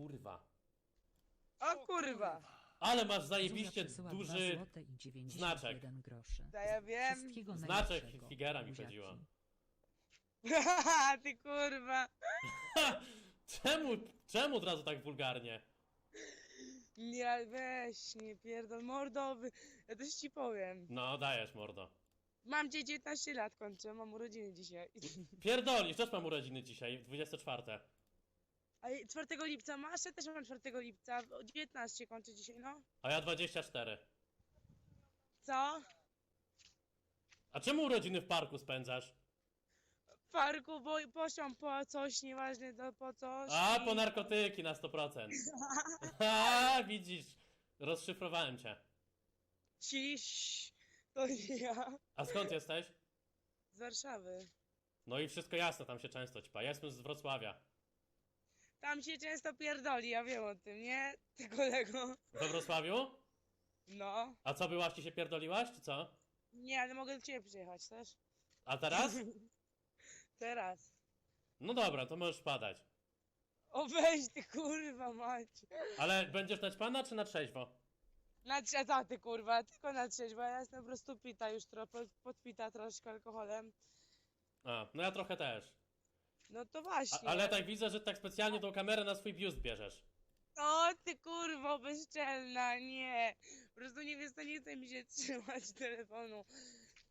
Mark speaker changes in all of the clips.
Speaker 1: kurwa.
Speaker 2: O kurwa!
Speaker 1: Ale masz zajebiście duży...
Speaker 3: 2 złote i 91
Speaker 1: znaczek.
Speaker 3: groszy.
Speaker 2: To ja wiem.
Speaker 3: Wszystkiego
Speaker 1: Znaczek
Speaker 3: najlepszego,
Speaker 1: Figera mi
Speaker 3: buziaki.
Speaker 1: chodziło.
Speaker 2: ty kurwa!
Speaker 1: Czemu, czemu od razu tak wulgarnie?
Speaker 2: Nie, weź, nie pierdol, mordowy. Ja też ci powiem.
Speaker 1: No, dajesz, mordo.
Speaker 2: Mam cię 19 lat, kończę, mam urodziny dzisiaj.
Speaker 1: Pierdolisz, też mam urodziny dzisiaj, 24.
Speaker 2: A 4 lipca masz? Ja też mam 4 lipca, o 19 kończę dzisiaj, no.
Speaker 1: A ja 24.
Speaker 2: Co?
Speaker 1: A czemu urodziny w parku spędzasz?
Speaker 2: W parku, bo poszłam po coś, nieważne to po coś.
Speaker 1: A,
Speaker 2: i-
Speaker 1: po narkotyki na 100%. A, widzisz, rozszyfrowałem cię.
Speaker 2: Ciś, to nie ja.
Speaker 1: A skąd jesteś?
Speaker 2: Z Warszawy.
Speaker 1: No i wszystko jasne, tam się często ćpa. Ja jestem z Wrocławia.
Speaker 2: Tam się często pierdoli, ja wiem o tym, nie? Ty kolego.
Speaker 1: We Wrocławiu?
Speaker 2: No.
Speaker 1: A co, byłaś ci się pierdoliłaś, czy co?
Speaker 2: Nie, ale mogę do ciebie przyjechać też.
Speaker 1: A teraz?
Speaker 2: Teraz.
Speaker 1: No dobra, to możesz padać.
Speaker 2: O weź ty kurwa mać.
Speaker 1: Ale będziesz naćpana, czy na trzeźwo?
Speaker 2: Na trze- co ty kurwa, tylko na trzeźwo, ja jestem po prostu pita już trochę, pod- podpita troszkę alkoholem.
Speaker 1: A, no ja trochę też.
Speaker 2: No to
Speaker 1: A,
Speaker 2: właśnie.
Speaker 1: ale tak widzę, że tak specjalnie tą kamerę na swój biust bierzesz.
Speaker 2: O ty kurwo bezczelna, nie. Po prostu nie wiesz, nie chce mi się trzymać telefonu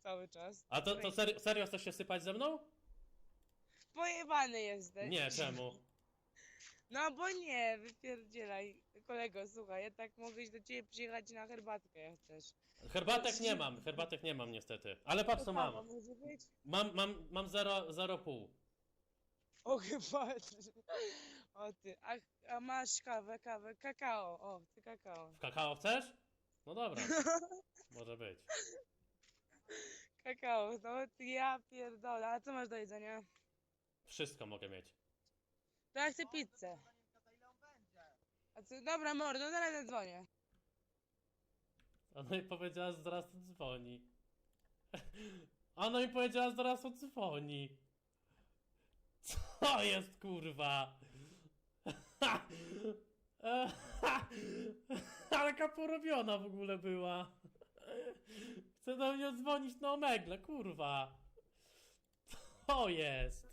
Speaker 2: cały czas.
Speaker 1: A to, to serio, serio chcesz się sypać ze mną?
Speaker 2: Pojebany jesteś.
Speaker 1: Nie, czemu?
Speaker 2: No bo nie, wypierdzielaj. Kolego, słuchaj, ja tak mogę iść do ciebie przyjechać na herbatkę, jak chcesz.
Speaker 1: Herbatek nie mam, herbatek nie mam niestety. Ale patrz co
Speaker 2: kawa
Speaker 1: mam.
Speaker 2: może być?
Speaker 1: Mam, mam, mam 0,5.
Speaker 2: O chyba. O ty, a, a masz kawę, kawę, kakao. O, ty kakao.
Speaker 1: W kakao chcesz? No dobra. Może być.
Speaker 2: Kakao, no ty ja pierdolę. A co masz do jedzenia?
Speaker 1: Wszystko mogę mieć.
Speaker 2: To ja chcę pizzę. A co, dobra, mordo, zaraz zadzwonię.
Speaker 1: Ona mi powiedziała, że zaraz odzwoni. Ona mi powiedziała, że zaraz odzwoni. Co jest kurwa? Ale jaka porobiona w ogóle była. Chce do mnie dzwonić na omegle, kurwa. To jest.